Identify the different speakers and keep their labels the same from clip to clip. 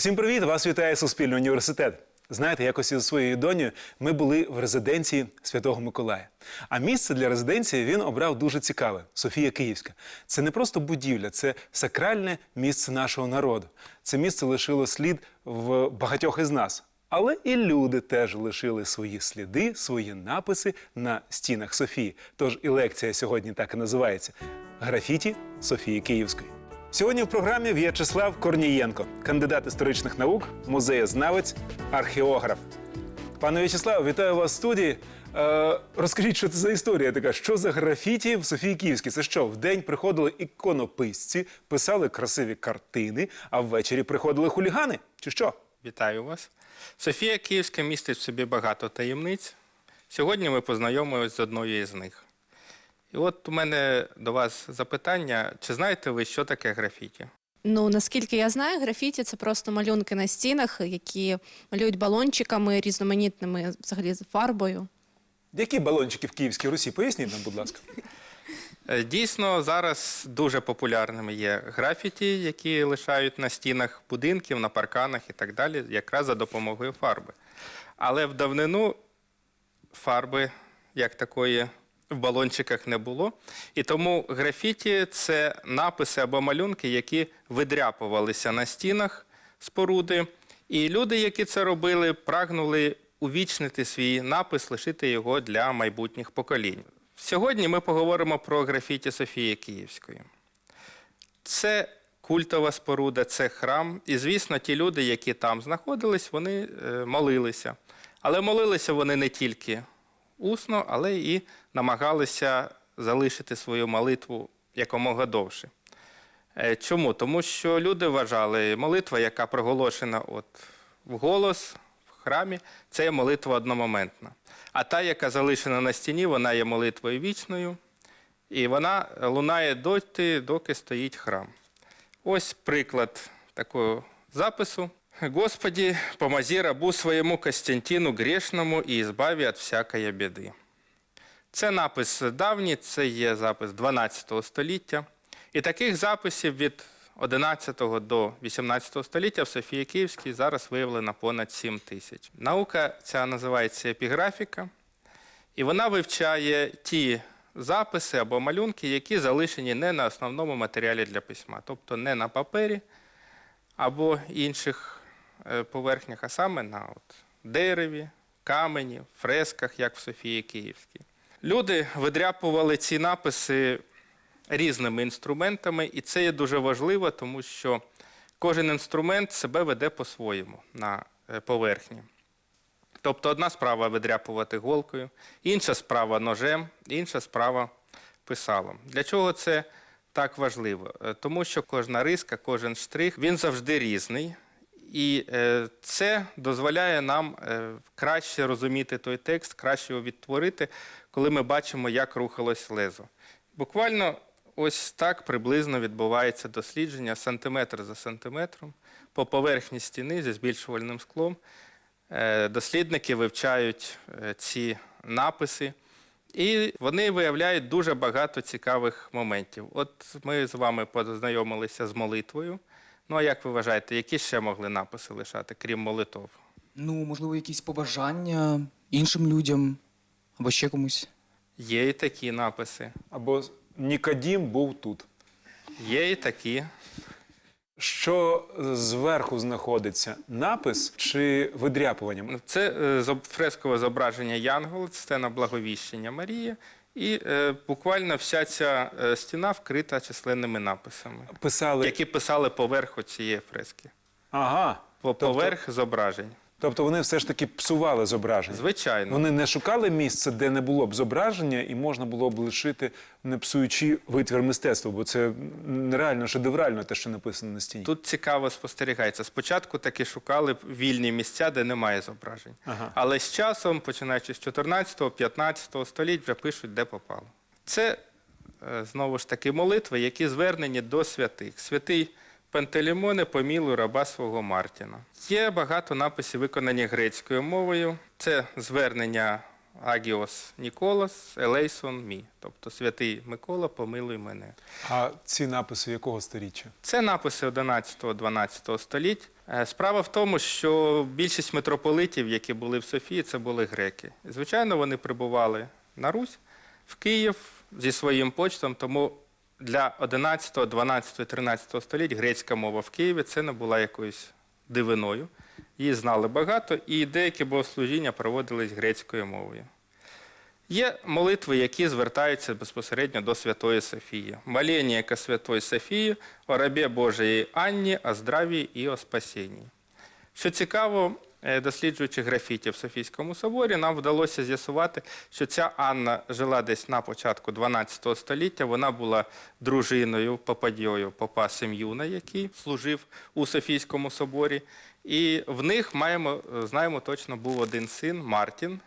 Speaker 1: Усім привіт! Вас вітає Суспільний університет. Знаєте, якось із своєю донею ми були в резиденції Святого Миколая. А місце для резиденції він обрав дуже цікаве Софія Київська. Це не просто будівля, це сакральне місце нашого народу. Це місце лишило слід в багатьох із нас. Але і люди теж лишили свої сліди, свої написи на стінах Софії. Тож і лекція сьогодні так і називається Графіті Софії Київської. Сьогодні в програмі В'ячеслав Корнієнко, кандидат історичних наук, музеєзнавець, археограф. Пане В'ячеславе, вітаю вас в студії. Е, розкажіть, що це за історія така? Що за графіті в Софії Київській? Це що? В день приходили іконописці, писали красиві картини, а ввечері приходили хулігани? Чи що?
Speaker 2: Вітаю вас. Софія Київська містить в собі багато таємниць. Сьогодні ми познайомимося з одною із них. І от у мене до вас запитання: чи знаєте ви, що таке графіті?
Speaker 3: Ну наскільки я знаю, графіті це просто малюнки на стінах, які малюють балончиками різноманітними, взагалі з фарбою.
Speaker 1: Які балончики в Київській Русі? Поясніть нам, будь ласка.
Speaker 2: Е, Дійсно, зараз дуже популярними є графіті, які лишають на стінах будинків, на парканах і так далі, якраз за допомогою фарби. Але в давнину фарби як такої в балончиках не було. І тому графіті це написи або малюнки, які видряпувалися на стінах споруди. І люди, які це робили, прагнули увічнити свій напис, лишити його для майбутніх поколінь. Сьогодні ми поговоримо про графіті Софії Київської. Це культова споруда, це храм. І, звісно, ті люди, які там знаходились, вони е, молилися. Але молилися вони не тільки усно, але і намагалися залишити свою молитву якомога довше. Е, Чому? Тому що люди вважали, молитва, яка проголошена от вголос в храмі, це є молитва одномоментна. А та, яка залишена на стіні, вона є молитвою вічною, і вона лунає доти, доки стоїть храм. Ось приклад такого запису. Господи, помози рабу своєму Костянтину грешному і избави від всякої біди. Це напис давній, це є запис 12 століття. І таких записів від 11 до 18 століття в Софії Київській зараз виявлено понад 7 тисяч. Наука ця називається епіграфіка, і вона вивчає ті записи або малюнки, які залишені не на основному матеріалі для письма, тобто не на папері або інших поверхнях, а саме на от дереві, камені, фресках, як в Софії Київській. Люди видряпували ці написи різними інструментами, і це є дуже важливо, тому що кожен інструмент себе веде по-своєму на е, поверхні. Тобто одна справа видряпувати голкою, інша справа ножем, інша справа писалом. Для чого це так важливо? Е, Тому що кожна риска, кожен штрих, він завжди різний. І е, це дозволяє нам е, краще розуміти той текст, краще його відтворити, коли ми бачимо, як рухалось лезо. Буквально ось так приблизно відбувається дослідження сантиметр за сантиметром по поверхні стіни зі збільшувальним склом. Е, Дослідники вивчають ці написи, і вони виявляють дуже багато цікавих моментів. От ми з вами познайомилися з молитвою. Ну а як ви вважаєте, які ще могли написи лишати, крім молитов?
Speaker 4: Ну, можливо, якісь побажання іншим людям або ще комусь.
Speaker 2: Є і такі написи,
Speaker 1: Або Нікодім був тут.
Speaker 2: є і такі.
Speaker 1: Що зверху знаходиться напис чи видряпування?
Speaker 2: Ну, Це е, зоб- фрескове зображення Янгола, це сцена благовіщення Марії. І е, буквально вся ця е, стіна вкрита численними написами,
Speaker 1: Писали.
Speaker 2: які писали поверху цієї фрески.
Speaker 1: Ага.
Speaker 2: По
Speaker 1: Тобто-
Speaker 2: поверх зображень.
Speaker 1: Тобто вони все ж таки псували зображення.
Speaker 2: Звичайно.
Speaker 1: Вони не шукали місце, де не було б зображення, і можна було б лишити, не псуючи витвір мистецтва, бо це нереально шедеврально, те, що написано на стіні.
Speaker 2: Тут цікаво спостерігається. Спочатку таки шукали вільні місця, де немає зображень.
Speaker 1: Ага.
Speaker 2: Але з часом, починаючи з 14-15 століть, вже пишуть, де попало. Це е, знову ж таки молитви, які звернені до святих. Святий Пантелеймоне помілуй раба свого Мартіна. Є багато написів, виконані грецькою мовою. Це звернення Агіос Ніколас, Елейсон мі. Тобто святий Микола, помилуй мене.
Speaker 1: А ці написи якого сторіччя?
Speaker 2: Це написи 11-12 століть. Е, Справа в тому, що більшість митрополитів, які були в Софії, це були греки. Звичайно, вони прибували на Русь, в Київ зі своїм почтом, тому для 11, 12, 13 століть грецька мова в Києві це не була якоюсь дивиною. Її знали багато, і деякі богослужіння проводились грецькою мовою. Є молитви, які звертаються безпосередньо до Святої Софії. Моління Святої Софії, о рабі Божої Анні, о здраві і о спасінні. Що цікаво, досліджуючи графіті в Софійському соборі, нам вдалося з'ясувати, що ця Анна жила десь на початку 12 століття. Вона була дружиною, попадьою попа Сем'юна, який служив у Софійському соборі. І в них маємо, е, знаємо точно, був один син Мартін,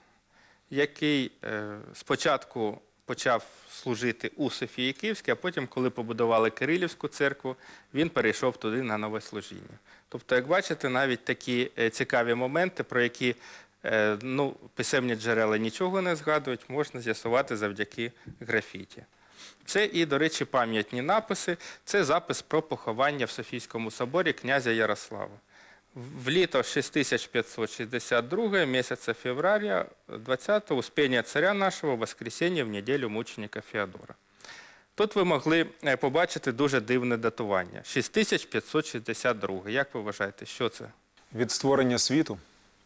Speaker 2: який е, спочатку почав служити у Софії Київській, а потім, коли побудували Кирилівську церкву, він перейшов туди на нове служіння. Тобто, як бачите, навіть такі е, цікаві моменти, про які е, ну, писемні джерела нічого не згадують, можна з'ясувати завдяки графіті. Це і, до речі, пам'ятні написи. Це запис про поховання в Софійському соборі князя Ярослава. В літо 6562 месяца февраля 20-го успения царя нашого воскресіння в неділю мученика Феодора. Тут ви могли е, побачити дуже дивне датування. 6562. Як ви вважаєте, що це?
Speaker 1: Від створення світу?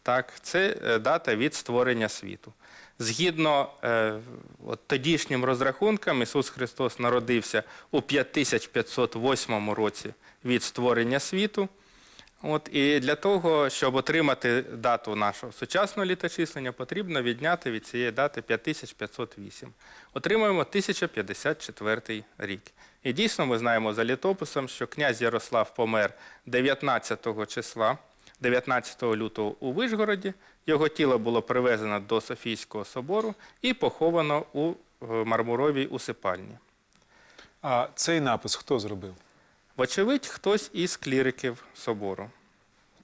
Speaker 2: Так, це е, дата від створення світу. Згідно е, от, тодішнім розрахункам, Ісус Христос народився у 5508 році від створення світу. От, і для того, щоб отримати дату нашого сучасного літочислення, потрібно відняти від цієї дати 5508. Отримуємо 1054 рік. І дійсно ми знаємо за літописом, що князь Ярослав помер 19 числа, 19 лютого у Вишгороді. Його тіло було привезено до Софійського собору і поховано у е, мармуровій усипальні.
Speaker 1: А цей напис хто зробив?
Speaker 2: Вочевидь, хтось із кліриків собору.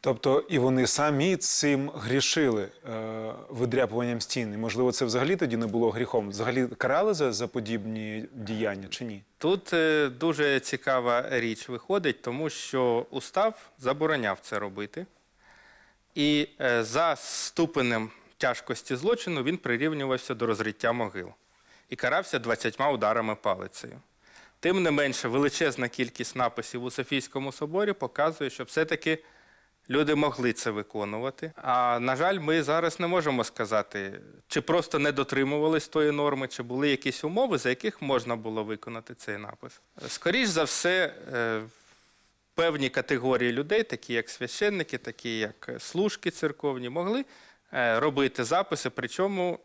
Speaker 1: Тобто і вони самі цим грішили е, видряпуванням стін. І, можливо, це взагалі тоді не було гріхом. Взагалі карали за, за подібні діяння чи ні?
Speaker 2: Тут е, дуже цікава річ виходить, тому що устав забороняв це робити. І е, за ступенем тяжкості злочину він прирівнювався до розриття могил і карався 20 ударами палицею. Тим не менше, величезна кількість написів у Софійському соборі показує, що все-таки люди могли це виконувати. А на жаль, ми зараз не можемо сказати, чи просто не дотримувались тої норми, чи були якісь умови, за яких можна було виконати цей напис. Скоріш за все, е, певні категорії людей, такі як священники, такі як служки церковні, могли е, робити записи. Причому,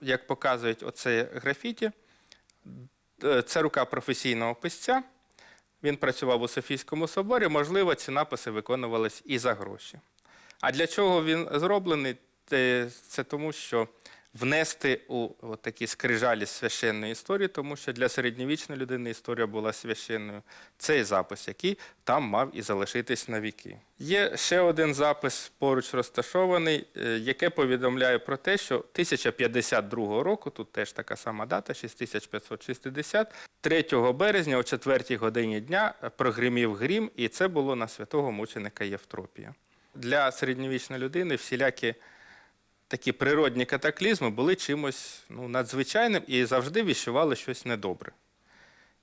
Speaker 2: як показують оце графіті, це рука професійного писця. Він працював у Софійському соборі, можливо, ці написи виконувались і за гроші. А для чого він зроблений? Це тому, що внести у от такі скрижалі священної історії, тому що для середньовічної людини історія була священною. Цей запис, який там мав і залишитись на віки. Є ще один запис поруч розташований, е, яке повідомляє про те, що 1052 року, тут теж така сама дата, 6560, 3 березня о 4 годині дня прогримів грім, і це було на святого мученика Євтропія. Для середньовічної людини всілякі такі природні катаклізми були чимось ну, надзвичайним і завжди віщували щось недобре.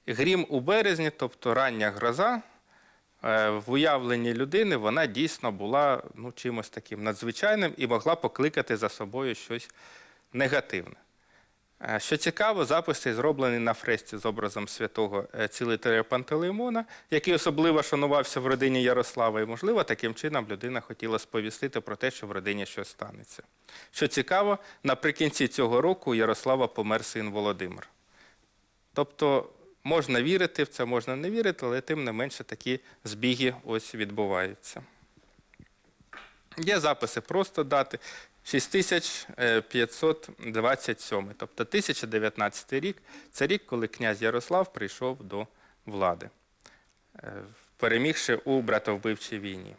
Speaker 2: Грім у березні, тобто рання гроза, е, в уявленні людини вона дійсно була ну, чимось таким надзвичайним і могла покликати за собою щось негативне. Е, Що цікаво, запис цей зроблений на фресці з образом святого е, цілителя Пантелеймона, який особливо шанувався в родині Ярослава. І, можливо, таким чином людина хотіла сповістити про те, що в родині щось станеться. Що цікаво, наприкінці цього року у Ярослава помер син Володимир. Тобто можна вірити в це, можна не вірити, але тим не менше такі збіги ось відбуваються. Є записи просто дати. 6527, тобто 1019 рік, це рік, коли князь Ярослав прийшов до влади, е, перемігши у братовбивчій війні.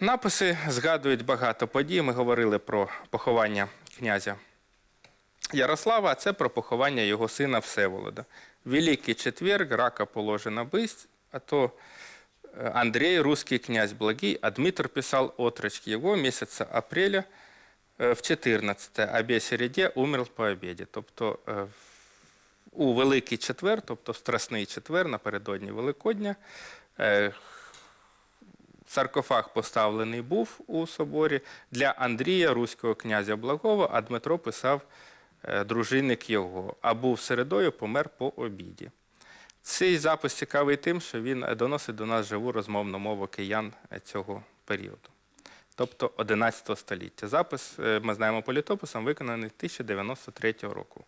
Speaker 2: Написи згадують багато подій. Ми говорили про поховання князя Ярослава, а це про поховання його сина Всеволода. Великий четверг, рака положена бысть, а то Андрей, русский князь благий, а Дмитр писал отрочки его месяца апреля э, в 14 а без середе умер по обіді. Тобто е, у Великий четвер, тобто в Страсний четвер, напередодні Великодня, е, Саркофаг поставлений був у соборі для Андрія, руського князя Благого, а Дмитро писав е, дружинник його. А був середою, помер по обіді. Цей запис цікавий тим, що він е, доносить до нас живу розмовну мову киян е, цього періоду, тобто 11 століття. Запис, е, ми знаємо по літописам, виконаний 1093 року.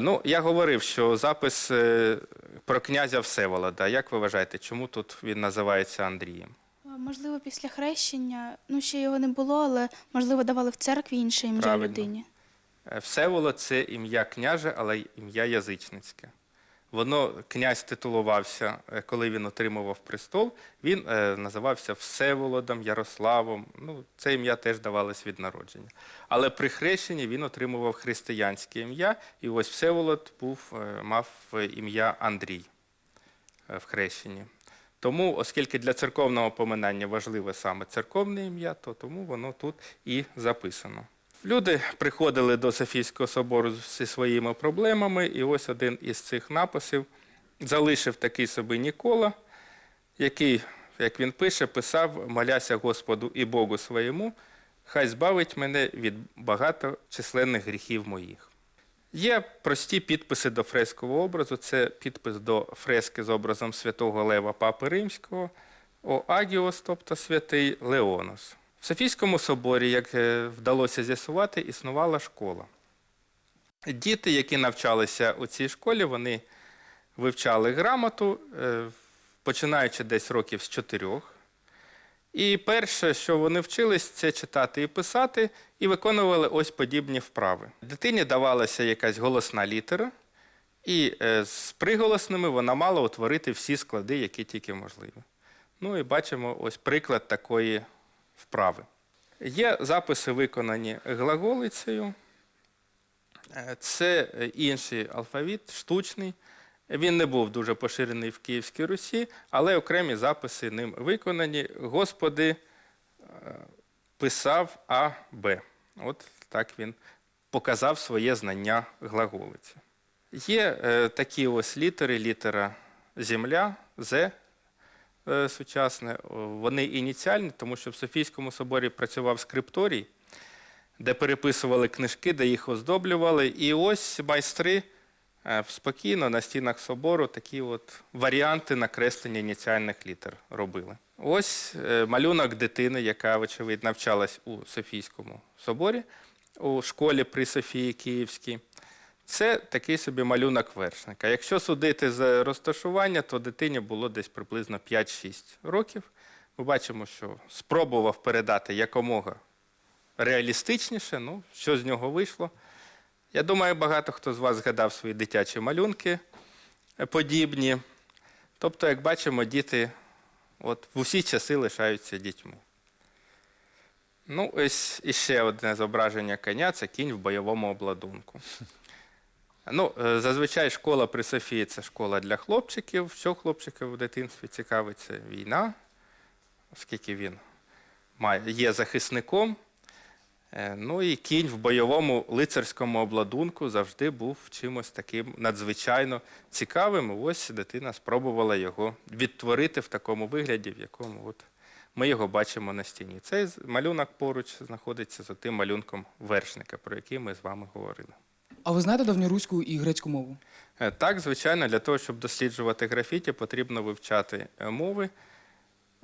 Speaker 2: Ну, я говорив, що запис про князя Всеволода. Як ви вважаєте, чому тут він називається Андрієм?
Speaker 5: Можливо, після хрещення, ну ще його не було, але можливо давали в церкві інше ім'я людині.
Speaker 2: Всеволод це ім'я княже, але ім'я язичницьке. Воно князь титулувався, е, коли він отримував престол. Він е, називався Всеволодом, Ярославом. Ну, це ім'я теж давалось від народження. Але при хрещенні він отримував християнське ім'я, і ось Всеволод був, е, мав е, ім'я Андрій е, в хрещенні. Тому, оскільки для церковного поминання важливе саме церковне ім'я, то тому воно тут і записано. Люди приходили до Софійського собору зі своїми проблемами, і ось один із цих написів залишив такий собі Нікола, який, як він пише, писав моляся Господу і Богу своєму, хай збавить мене від багаточисленних гріхів моїх. Є прості підписи до фрескового образу. Це підпис до фрески з образом святого Лева Папи Римського, О Агіос, тобто святий Леонос. В Софійському соборі, як е, вдалося з'ясувати, існувала школа. Діти, які навчалися у цій школі, вони вивчали грамоту, е, починаючи десь років з чотирьох. І перше, що вони вчились, це читати і писати, і виконували ось подібні вправи. Дитині давалася якась голосна літера, і е, з приголосними вона мала утворити всі склади, які тільки можливі. Ну і бачимо ось приклад такої вправи. Є записи, виконані глаголицею. Е, Це е, інший алфавіт, штучний. Він не був дуже поширений в Київській Русі, але окремі записи ним виконані. Господи е, писав А, Б. От так він показав своє знання глаголиці. Є такі ось літери, літера Земля, З сучасне. Вони ініціальні, тому що в Софійському соборі працював скрипторій, де переписували книжки, де їх оздоблювали. І ось майстри е, спокійно на стінах собору такі от варіанти накреслення ініціальних літер робили. Ось е, малюнок дитини, яка, вочевидь, навчалась у Софійському соборі, у школі при Софії Київській. Це такий собі малюнок вершника. Якщо судити з розташування, то дитині було десь приблизно 5-6 років. Ми бачимо, що спробував передати якомога реалістичніше, ну, що з нього вийшло. Я думаю, багато хто з вас згадав свої дитячі малюнки подібні. Тобто, як бачимо, діти от, в усі часи лишаються дітьми. Ну, ось іще одне зображення коня це кінь в бойовому обладунку. Ну, е, зазвичай школа при Софії це школа для хлопчиків. Що хлопчиків в дитинстві цікавиться війна, оскільки він є захисником. Е, Ну і кінь в бойовому лицарському обладунку завжди був чимось таким надзвичайно цікавим. Ось дитина спробувала його відтворити в такому вигляді, в якому от ми його бачимо на стіні. Цей малюнок поруч знаходиться з тим малюнком вершника, про який ми з вами говорили.
Speaker 4: А ви знаєте давньоруську і грецьку мову?
Speaker 2: Е, Так, звичайно, для того, щоб досліджувати графіті, потрібно вивчати е, мови.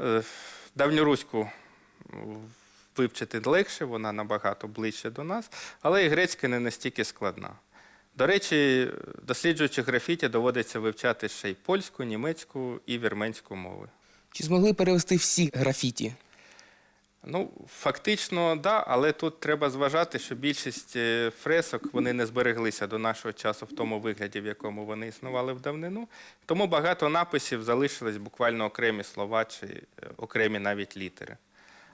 Speaker 2: Е, Давньоруську вивчити легше, вона набагато ближче до нас, але і грецька не настільки складна. До речі, досліджуючи графіті, доводиться вивчати ще й польську, німецьку і вірменську мови.
Speaker 6: Чи змогли перевести всі графіті?
Speaker 2: Ну, фактично, да, але тут треба зважати, що більшість е, фресок вони не збереглися до нашого часу в тому вигляді, в якому вони існували в давнину. Тому багато написів залишились буквально окремі слова чи е, окремі навіть літери.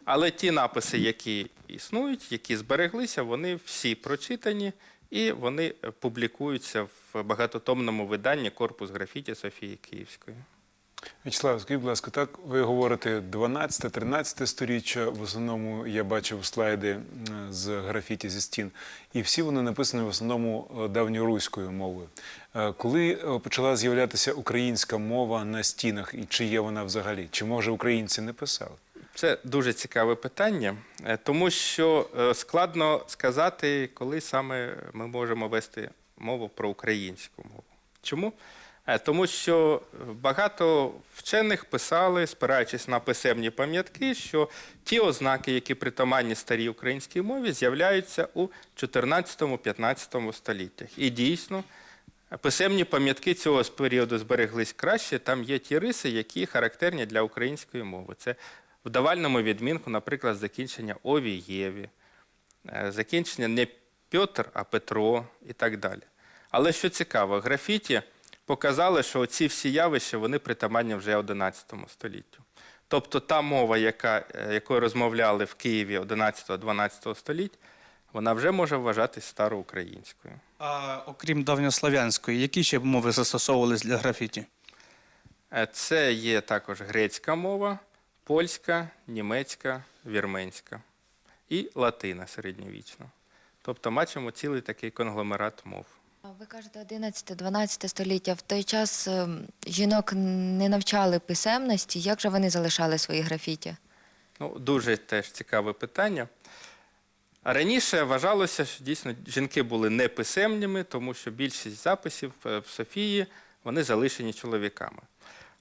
Speaker 2: Але ті написи, які існують, які збереглися, вони всі прочитані і вони е, публікуються в багатотомному виданні Корпус графіті Софії Київської.
Speaker 1: Вячеслав, скажіть, будь ласка, так ви говорите 12-13 сторіччя. В основному я бачив слайди з графіті зі стін, і всі вони написані в основному е, давньоруською мовою. Е, Коли е, почала з'являтися українська мова на стінах, і чи є вона взагалі? Чи може українці не писали?
Speaker 2: Це дуже цікаве питання, тому що складно сказати, коли саме ми можемо вести мову про українську мову. Чому? Е, Тому що багато вчених писали, спираючись на писемні пам'ятки, що ті ознаки, які притаманні старій українській мові, з'являються у 14-15 століттях. І дійсно, Писемні пам'ятки цього періоду збереглись краще. Там є ті риси, які характерні для української мови. Це в давальному відмінку, наприклад, закінчення Овієві, е, закінчення не Петр, а Петро і так далі. Але що цікаво, графіті показали, що ці всі явища вони притаманні вже 11 століттю. Тобто та мова, яка, е, якою розмовляли в Києві 11-12 століть, вона вже може вважатись староукраїнською.
Speaker 7: А окрім давньослав'янської, які ще мови застосовувались для графіті?
Speaker 2: Е, Це є також грецька мова, польська, німецька, вірменська і латина середньовічна. Тобто бачимо цілий такий конгломерат мов.
Speaker 8: Ви кажете 11-12 століття. В той час ем, жінок не навчали писемності. Як же вони залишали свої графіті?
Speaker 2: Ну, дуже теж цікаве питання. Раніше вважалося, що дійсно жінки були неписемними, тому що більшість записів е, в Софії вони залишені чоловіками.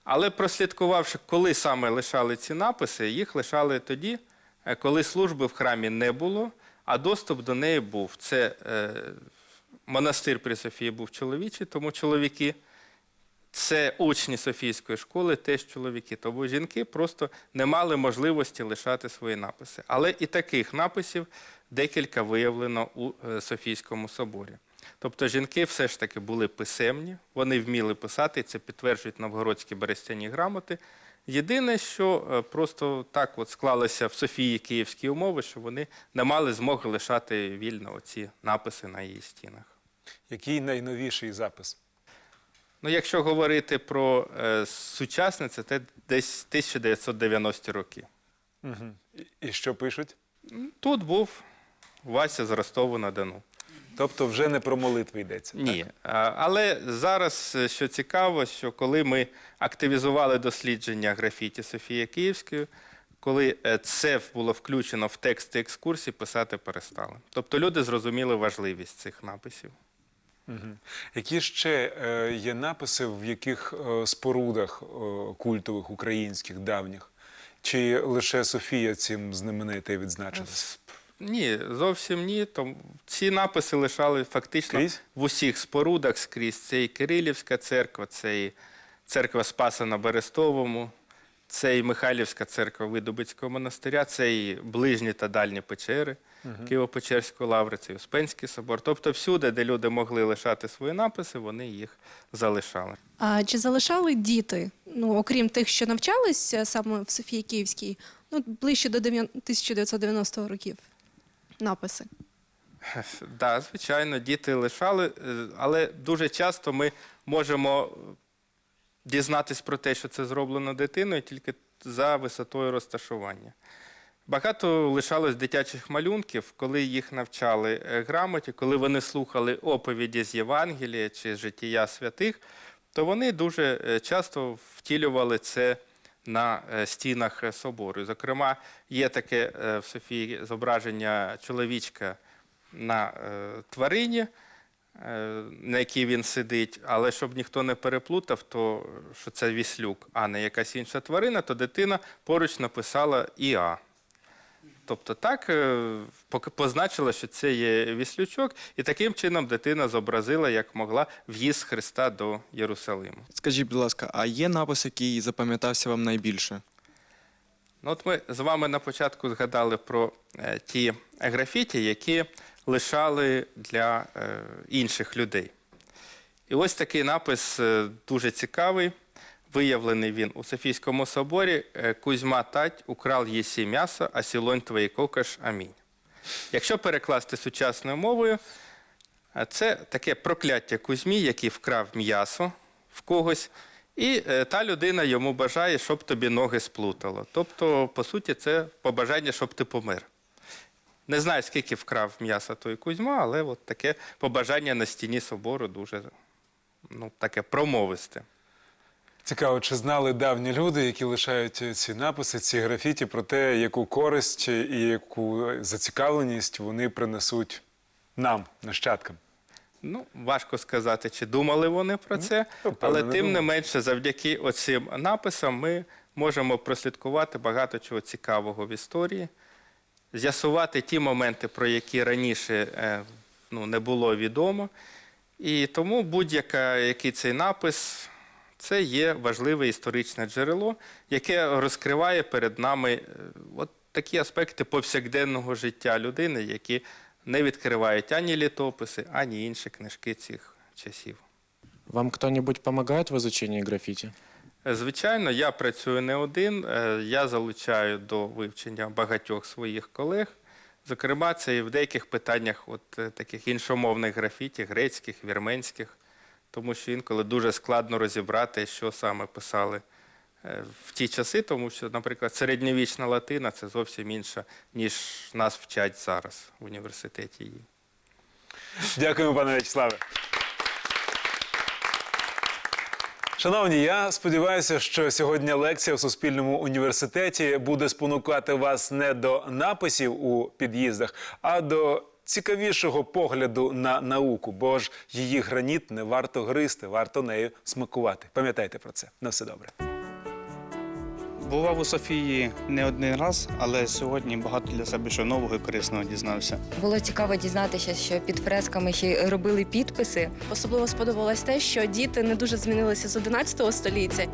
Speaker 2: Але прослідкувавши, коли саме лишали ці написи, їх лишали тоді, е, коли служби в храмі не було, а доступ до неї був. Це е, монастир при Софії був чоловічий, тому чоловіки це учні Софійської школи, теж чоловіки. Тому жінки просто не мали можливості лишати свої написи. Але і таких написів декілька виявлено у е, Софійському соборі. Тобто жінки все ж таки були писемні, вони вміли писати, це підтверджують новгородські берестяні грамоти. Єдине, що е, просто так от склалося в Софії київські умови, що вони не мали змоги лишати вільно оці написи на її стінах.
Speaker 1: Який найновіший запис?
Speaker 2: Ну, якщо говорити про е, сучасне, це те десь 1990 роки.
Speaker 1: Угу. І що пишуть?
Speaker 2: Тут був Вася з Ростову на Дону.
Speaker 1: Тобто вже не про молитви йдеться.
Speaker 2: Ні. А, Але зараз, е, що цікаво, що коли ми активізували дослідження графіті Софії Київської, коли е, це було включено в тексти екскурсій, писати перестали. Тобто люди зрозуміли важливість цих написів.
Speaker 1: Які ще е, є написи, в яких е, спорудах е, культових українських давніх? Чи лише Софія цим знаменита і відзначилась?
Speaker 2: Ні, зовсім ні. Ці написи лишали фактично в усіх спорудах скрізь. Це і Кирилівська церква, це і церква Спаса на Берестовому, це і Михайлівська церква Видобицького монастиря, це і ближні та дальні печери Києво-Печерської лаврицею, Успенський собор. Тобто всюди, де люди могли лишати свої написи, вони їх залишали.
Speaker 3: А чи залишали діти, ну окрім тих, що навчалися саме в Софії Київській, ну ближче до 1990 років написи?
Speaker 2: Так, звичайно, діти лишали, е, але дуже часто ми можемо дізнатись про те, що це зроблено дитиною, тільки за висотою розташування. Багато лишалось дитячих малюнків, коли їх навчали е, грамоті, коли вони слухали оповіді з Євангелія чи життя святих, то вони дуже е, часто втілювали це на е, стінах собору. Зокрема, є таке в Софії зображення чоловічка на тварині, на якій він сидить, але щоб ніхто не переплутав, то що це віслюк, а не якась інша тварина, то дитина поруч написала Іа. Тобто так е, позначила, що це є віслючок, і таким чином дитина зобразила, як могла, в'їзд Христа до Єрусалиму.
Speaker 9: Скажіть, будь ласка, а є напис, який запам'ятався вам найбільше?
Speaker 2: Ну, от ми з вами на початку згадали про е, ті графіті, які лишали для е, інших людей. І ось такий напис е, дуже цікавий. Виявлений він у Софійському соборі. е, Кузьма тать украл єсі м'ясо, а сілонь твої кокаш. Амінь. Якщо перекласти сучасною мовою, е, це таке прокляття Кузьмі, який вкрав м'ясо в когось, і е, та людина йому бажає, щоб тобі ноги сплутало. Тобто, по суті, це побажання, щоб ти помер. Не знаю, скільки вкрав м'яса той Кузьма, але от таке побажання на стіні собору дуже ну, таке промовисте.
Speaker 1: Цікаво, чи знали давні люди, які лишають ці написи, ці графіті про те, яку користь і яку зацікавленість вони принесуть нам, нащадкам.
Speaker 2: Ну, важко сказати, чи думали вони про це,
Speaker 1: то,
Speaker 2: але
Speaker 1: не
Speaker 2: тим не менше, завдяки оцим написам ми можемо прослідкувати багато чого цікавого в історії, з'ясувати ті моменти, про які раніше е, ну, не було відомо. І тому будь-який цей напис це є важливе історичне джерело, яке розкриває перед нами е, от такі аспекти повсякденного життя людини, які не відкривають ані літописи, ані інші книжки цих часів.
Speaker 10: Вам кто-нибудь помогает в изучении граффити?
Speaker 2: Е, Звичайно, я працюю не один. е, Я залучаю до вивчення багатьох своїх колег. Зокрема, це і в деяких питаннях от таких іншомовних графіті, грецьких, вірменських, тому що інколи дуже складно розібрати, що саме писали е, в ті часи, тому що, наприклад, середньовічна латина це зовсім інша, ніж нас вчать зараз в університеті її.
Speaker 1: Дякуємо, пане В'ячеславе. Шановні, я сподіваюся, що сьогодні лекція в Суспільному університеті буде спонукати вас не до написів у під'їздах, а до цікавішого погляду на науку, бо ж її граніт не варто гризти, варто нею смакувати. Пам'ятайте про це. На все добре.
Speaker 7: Бував у Софії не один раз, але сьогодні багато для себе що нового і корисного дізнався.
Speaker 8: Було цікаво дізнатися, що під фресками ще робили підписи.
Speaker 3: Особливо сподобалось те, що діти не дуже змінилися з 11 століття.